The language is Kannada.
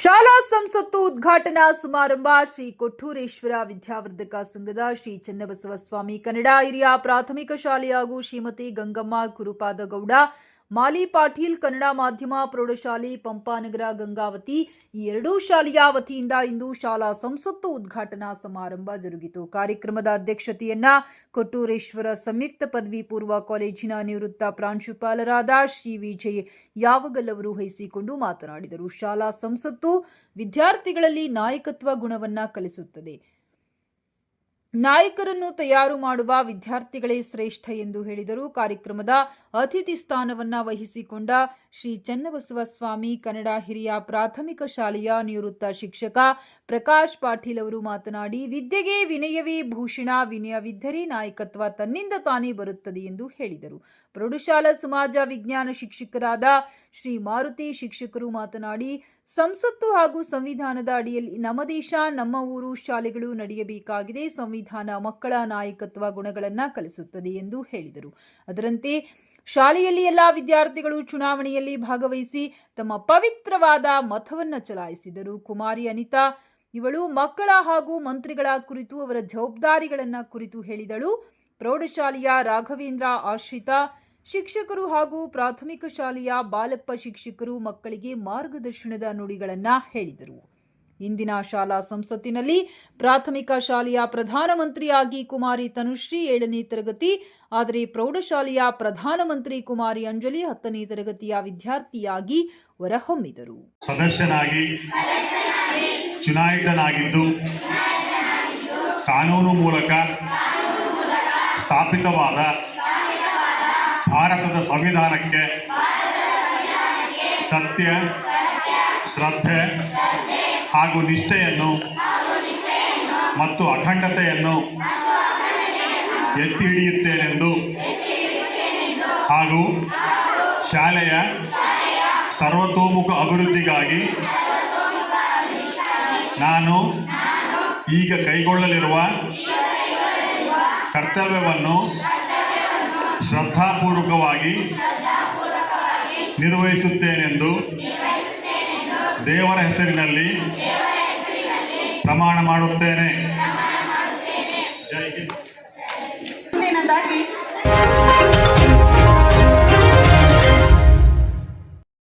ಶಾಲಾ ಸಂಸತ್ತು ಉದ್ಘಾಟನಾ ಸಮಾರಂಭ ಶ್ರೀ ಕೊಟ್ಟೂರೇಶ್ವರ ವಿದ್ಯಾವರ್ಧಕ ಸಂಘದ ಶ್ರೀ ಚನ್ನಬಸವ ಸ್ವಾಮಿ ಕನ್ನಡ ಹಿರಿಯ ಪ್ರಾಥಮಿಕ ಶಾಲೆ ಹಾಗೂ ಶ್ರೀಮತಿ ಗಂಗಮ್ಮ ಗುರುಪಾದಗೌಡ ಮಾಲಿ ಪಾಟೀಲ್ ಕನ್ನಡ ಮಾಧ್ಯಮ ಪ್ರೌಢಶಾಲೆ ಪಂಪಾನಗರ ಗಂಗಾವತಿ ಈ ಎರಡೂ ಶಾಲೆಯ ವತಿಯಿಂದ ಇಂದು ಶಾಲಾ ಸಂಸತ್ತು ಉದ್ಘಾಟನಾ ಸಮಾರಂಭ ಜರುಗಿತು. ಕಾರ್ಯಕ್ರಮದ ಅಧ್ಯಕ್ಷತೆಯನ್ನ ಕೊಟ್ಟೂರೇಶ್ವರ ಸಂಯುಕ್ತ ಪದವಿ ಪೂರ್ವ ಕಾಲೇಜಿನ ನಿವೃತ್ತ ಪ್ರಾಂಶುಪಾಲರಾದ ಶ್ರೀ ವಿಜಯ್ ಯಾವಗಲ್ ಅವರು ವಹಿಸಿಕೊಂಡು ಮಾತನಾಡಿದರು. ಶಾಲಾ ಸಂಸತ್ತು ವಿದ್ಯಾರ್ಥಿಗಳಲ್ಲಿ ನಾಯಕತ್ವ ಗುಣವನ್ನ ಕಲಿಸುತ್ತದೆ. ನಾಯಕರನ್ನು ತಯಾರು ಮಾಡುವ ವಿದ್ಯಾರ್ಥಿಗಳೇ ಶ್ರೇಷ್ಠ ಎಂದು ಹೇಳಿದರು. ಕಾರ್ಯಕ್ರಮದ ಅತಿಥಿ ಸ್ಥಾನವನ್ನ ವಹಿಸಿಕೊಂಡ ಶ್ರೀ ಚನ್ನಬಸವ ಸ್ವಾಮಿ ಕನ್ನಡ ಹಿರಿಯ ಪ್ರಾಥಮಿಕ ಶಾಲೆಯ ನಿವೃತ್ತ ಶಿಕ್ಷಕ ಪ್ರಕಾಶ್ ಪಾಟೀಲ್ ಅವರು ಮಾತನಾಡಿ, ವಿದ್ಯೆಗೆ ವಿನಯವೇ ಭೂಷಣ, ವಿನಯವಿದ್ದರೆ ನಾಯಕತ್ವ ತನ್ನಿಂದ ತಾನೇ ಬರುತ್ತದೆ ಎಂದು ಹೇಳಿದರು. ಪ್ರೌಢಶಾಲಾ ಸಮಾಜ ವಿಜ್ಞಾನ ಶಿಕ್ಷಕರಾದ ಶ್ರೀ ಮಾರುತಿ ಶಿಕ್ಷಕರು ಮಾತನಾಡಿ, ಸಂಸತ್ತು ಹಾಗೂ ಸಂವಿಧಾನದ ಅಡಿಯಲ್ಲಿ ನಮ್ಮ ದೇಶ, ನಮ್ಮ ಊರು, ಶಾಲೆಗಳು ನಡೆಯಬೇಕಾಗಿದೆ. ಸಂವಿಧಾನ ಮಕ್ಕಳ ನಾಯಕತ್ವ ಗುಣಗಳನ್ನು ಕಲಿಸುತ್ತದೆ ಎಂದು ಹೇಳಿದರು. ಅದರಂತೆ ಶಾಲೆಯಲ್ಲಿ ಎಲ್ಲಾ ವಿದ್ಯಾರ್ಥಿಗಳು ಚುನಾವಣೆಯಲ್ಲಿ ಭಾಗವಹಿಸಿ ತಮ್ಮ ಪವಿತ್ರವಾದ ಮತವನ್ನ ಚಲಾಯಿಸಿದರು. ಕುಮಾರಿ, ಅನಿತಾ ಇವಳು ಮಕ್ಕಳ ಹಾಗೂ ಮಂತ್ರಿಗಳ ಕುರಿತು ಅವರ ಜವಾಬ್ದಾರಿಗಳನ್ನ ಕುರಿತು ಹೇಳಿದಳು. ಪ್ರೌಢಶಾಲೆಯ ರಾಘವೇಂದ್ರ ಆಶ್ರಿತ ಶಿಕ್ಷಕರು ಹಾಗೂ ಪ್ರಾಥಮಿಕ ಶಾಲೆಯ ಬಾಲಪ್ಪ ಶಿಕ್ಷಕರು ಮಕ್ಕಳಿಗೆ ಮಾರ್ಗದರ್ಶನದ ನುಡಿಗಳನ್ನ ಹೇಳಿದರು. ಇಂದಿನ ಶಾಲಾ ಸಂಸತ್ತಿನಲ್ಲಿ ಪ್ರಾಥಮಿಕ ಶಾಲೆಯ ಪ್ರಧಾನಮಂತ್ರಿಯಾಗಿ ಕುಮಾರಿ ತನುಶ್ರೀ ಏಳನೇ ತರಗತಿ, ಆದರೆ ಪ್ರೌಢಶಾಲೆಯ ಪ್ರಧಾನಮಂತ್ರಿ ಕುಮಾರಿ ಅಂಜಲಿ ಹತ್ತನೇ ತರಗತಿಯ ವಿದ್ಯಾರ್ಥಿಯಾಗಿ ಹೊರಹೊಮ್ಮಿದರು. ಸದಸ್ಯನಾಗಿ ಚುನಾಯಿತನಾಗಿದ್ದು, ಕಾನೂನು ಮೂಲಕ ಸ್ಥಾಪಿತವಾದ ಭಾರತದ ಸಂವಿಧಾನಕ್ಕೆ ಸತ್ಯ, ಶ್ರದ್ಧೆ ಹಾಗೂ ನಿಷ್ಠೆಯನ್ನು ಮತ್ತು ಅಖಂಡತೆಯನ್ನು ಎತ್ತಿ ಹಿಡಿಯುತ್ತೇನೆಂದು ಹಾಗೂ ಶಾಲೆಯ ಸರ್ವತೋಮುಖ ಅಭಿವೃದ್ಧಿಗಾಗಿ ನಾನು ಈಗ ಕೈಗೊಳ್ಳಲಿರುವ ಕರ್ತವ್ಯವನ್ನು ಶ್ರದ್ಧಾಪೂರ್ವಕವಾಗಿ ನಿರ್ವಹಿಸುತ್ತೇನೆಂದು ದೇವರ ಹೆಸರಿನಲ್ಲಿ ಪ್ರಮಾಣ ಮಾಡುತ್ತೇನೆ. ಜೈ ಹಿಂದ್. ಮುಂದಿನದಾಗಿ